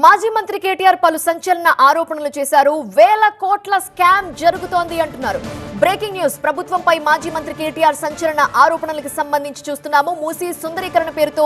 మాజీ మంత్రి కేటీఆర్ పలు సంచలన ఆరోపణలు చేశారు. వేల కోట్ల స్కామ్ జరుగుతోంది అంటున్నారు. బ్రేకింగ్ న్యూస్ ప్రభుత్వంపై మాజీ మంత్రి కేటీఆర్ సంచలన ఆరోపణలకు సంబంధించి చూస్తున్నాము. మూసీ సుందరీకరణ పేరుతో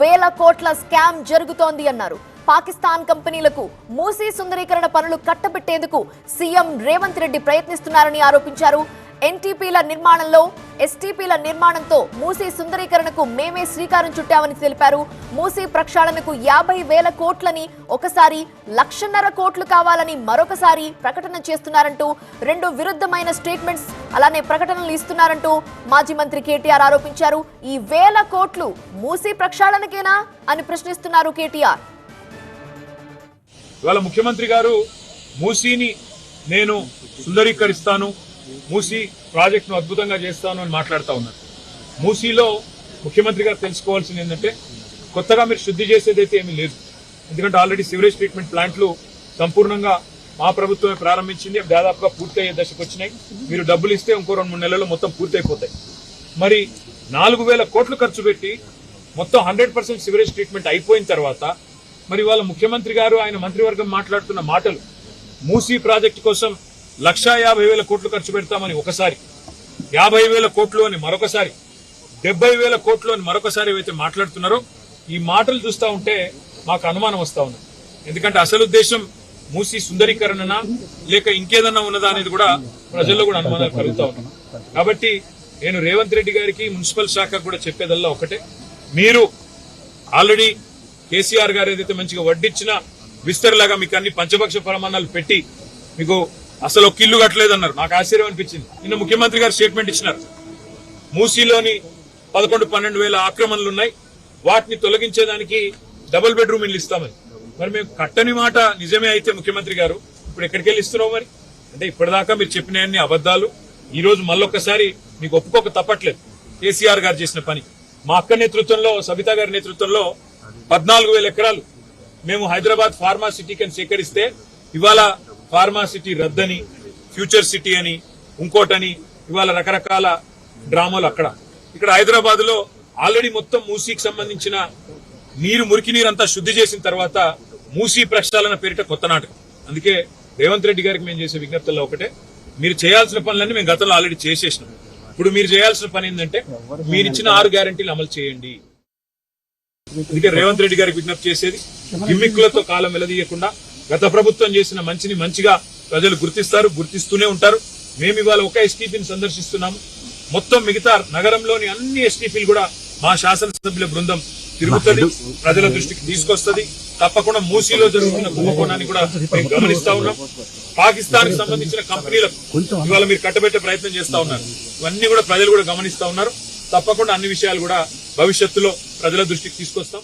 వేల కోట్ల స్కామ్ జరుగుతోంది అన్నారు. పాకిస్తాన్ కంపెనీలకు మూసీ సుందరీకరణ పనులు కట్టబెట్టేందుకు సీఎం రేవంత్ రెడ్డి ప్రయత్నిస్తున్నారని ఆరోపించారు. ఎన్టీపీల నిర్మాణంలో ఎస్టీపీల నిర్మాణంతో మూసీ సుందరీకరణకు మేమే శ్రీకారం చుట్టామని తెలిపారు. మూసీ ప్రక్షాళనకు యాభై వేల కోట్లని ఒకసారి లక్షన్నర కోట్లు కావాలని మరొకసారి ప్రకటన చేస్తున్నారంటూ రెండు విరుద్ధమైన స్టేట్మెంట్స్ అలానే ప్రకటనలు ఇస్తున్నారంటూ మాజీ మంత్రి కేటీఆర్ ఆరోపించారు. ఈ వేల కోట్లు మూసీ ప్రక్షాళనకేనా అని ప్రశ్నిస్తున్నారు కేటీఆర్. ఇవాళ ముఖ్యమంత్రి గారు మూసీని నేను సుందరీకరిస్తాను మూసీ ప్రాజెక్టును అద్భుతంగా చేస్తాను అని మాట్లాడుతూ ఉన్నారు. మూసీలో ముఖ్యమంత్రి గారు తెలుసుకోవాల్సింది ఏంటంటే కొత్తగా మీరు శుద్ధి చేసేదైతే ఏమీ లేదు. ఎందుకంటే ఆల్రెడీ సివరేజ్ ట్రీట్మెంట్ ప్లాంట్లు సంపూర్ణంగా మా ప్రభుత్వమే ప్రారంభించింది. దాదాపుగా పూర్తయ్యే దశకు వచ్చినాయి. మీరు డబ్బులు ఇస్తే ఇంకో రెండు మూడు నెలల్లో మొత్తం పూర్తయిపోతాయి. మరి నాలుగు వేల కోట్లు ఖర్చు పెట్టి మొత్తం హండ్రెడ్ పర్సెంట్ సివరేజ్ ట్రీట్మెంట్ అయిపోయిన తర్వాత మరి వాళ్ళ ముఖ్యమంత్రి గారు ఆయన మంత్రివర్గం మాట్లాడుతున్న మాటలు మూసీ ప్రాజెక్టు కోసం లక్షా యాభై వేల కోట్లు ఖర్చు పెడతామని ఒకసారి యాభై వేల కోట్లు అని మరొకసారి డెబ్బై వేల కోట్లు అని మరొకసారి ఏవైతే మాట్లాడుతున్నారో ఈ మాటలు చూస్తా ఉంటే మాకు అనుమానం వస్తూ ఉంది. ఎందుకంటే అసలు ఉద్దేశం మూసి సుందరీకరణనా లేక ఇంకేదన్నా ఉన్నదా అనేది కూడా ప్రజల్లో కూడా అనుమానాలు కలుగుతా ఉన్నాయి. కాబట్టి నేను రేవంత్ రెడ్డి గారికి మున్సిపల్ శాఖ కూడా చెప్పేదల్లా ఒకటే. మీరు ఆల్రెడీ కేసీఆర్ గారు ఏదైతే మంచిగా వడ్డిచ్చిన విస్తరలాగా మీకు అన్ని పంచపక్ష ప్రమాణాలు పెట్టి మీకు అసలు ఒక ఇల్లు కట్టలేదన్నారు. నాకు ఆశ్చర్యం అనిపించింది. నిన్న ముఖ్యమంత్రి గారు స్టేట్మెంట్ ఇచ్చినారు. మూసీలోని పదకొండు పన్నెండు వేల ఆక్రమణలు ఉన్నాయి. వాటిని తొలగించేదానికి డబుల్ బెడ్రూమ్ ఇల్లు ఇస్తామని. మరి మేము కట్టని మాట నిజమే అయితే ముఖ్యమంత్రి గారు ఇప్పుడు ఎక్కడికి వెళ్ళి ఇస్తున్నావు మరి? అంటే ఇప్పటిదాకా మీరు చెప్పిన అన్ని అబద్దాలు ఈ రోజు మళ్ళొక్కసారి మీకు ఒప్పుకోక తప్పట్లేదు. కేసీఆర్ గారు చేసిన పని. మా అక్క నేతృత్వంలో సబితా గారి నేతృత్వంలో పద్నాలుగు వేల ఎకరాలు మేము హైదరాబాద్ ఫార్మా సిటీకి సేకరిస్తే ఇవాళ ఫార్మా సిటీ రద్దని ఫ్యూచర్ సిటీ అని ఇంకోటని ఇవాళ రకరకాల డ్రామాలు అక్కడ. ఇక్కడ హైదరాబాద్లో ఆల్రెడీ మొత్తం మూసీకి సంబంధించిన నీరు మురికి నీరు అంతా శుద్ధి చేసిన తర్వాత మూసీ ప్రక్షాళన పేరిట కొత్త నాటకం. అందుకే రేవంత్ రెడ్డి గారికి మేము చేసే విజ్ఞప్తుల్లో ఒకటే మీరు చేయాల్సిన పనులన్నీ మేము గతంలో ఆల్రెడీ చేసేసినాం. ఇప్పుడు మీరు చేయాల్సిన పని ఏంటంటే మీరు ఇచ్చిన ఆరు గ్యారంటీలు అమలు చేయండి. అందుకే రేవంత్ రెడ్డి గారికి విజ్ఞప్తి చేసేది గిమ్మిక్కులతో కాలం వెలదీయకుండా గత ప్రభుత్వం చేసిన మంచిని మంచిగా ప్రజలు గుర్తిస్తారు గుర్తిస్తూనే ఉంటారు. మేము ఇవాళ ఒక ఎస్టీపీని సందర్శిస్తున్నాము. మొత్తం మిగతా నగరంలోని అన్ని ఎస్టీపీలు కూడా మా శాసనసభ్యుల బృందం తిరుగుతుంది ప్రజల దృష్టికి తీసుకొస్తుంది. తప్పకుండా మూసీలో జరుగుతున్న కుంభకోణాన్ని కూడా మేము గమనిస్తా ఉన్నాం. పాకిస్తాన్కి సంబంధించిన కంపెనీలకు ఇవాళ మీరు కట్టబెట్టే ప్రయత్నం చేస్తా ఉన్నారు. ఇవన్నీ కూడా ప్రజలు కూడా గమనిస్తా ఉన్నారు. తప్పకుండా అన్ని విషయాలు కూడా భవిష్యత్తులో ప్రజల దృష్టికి తీసుకొస్తాం.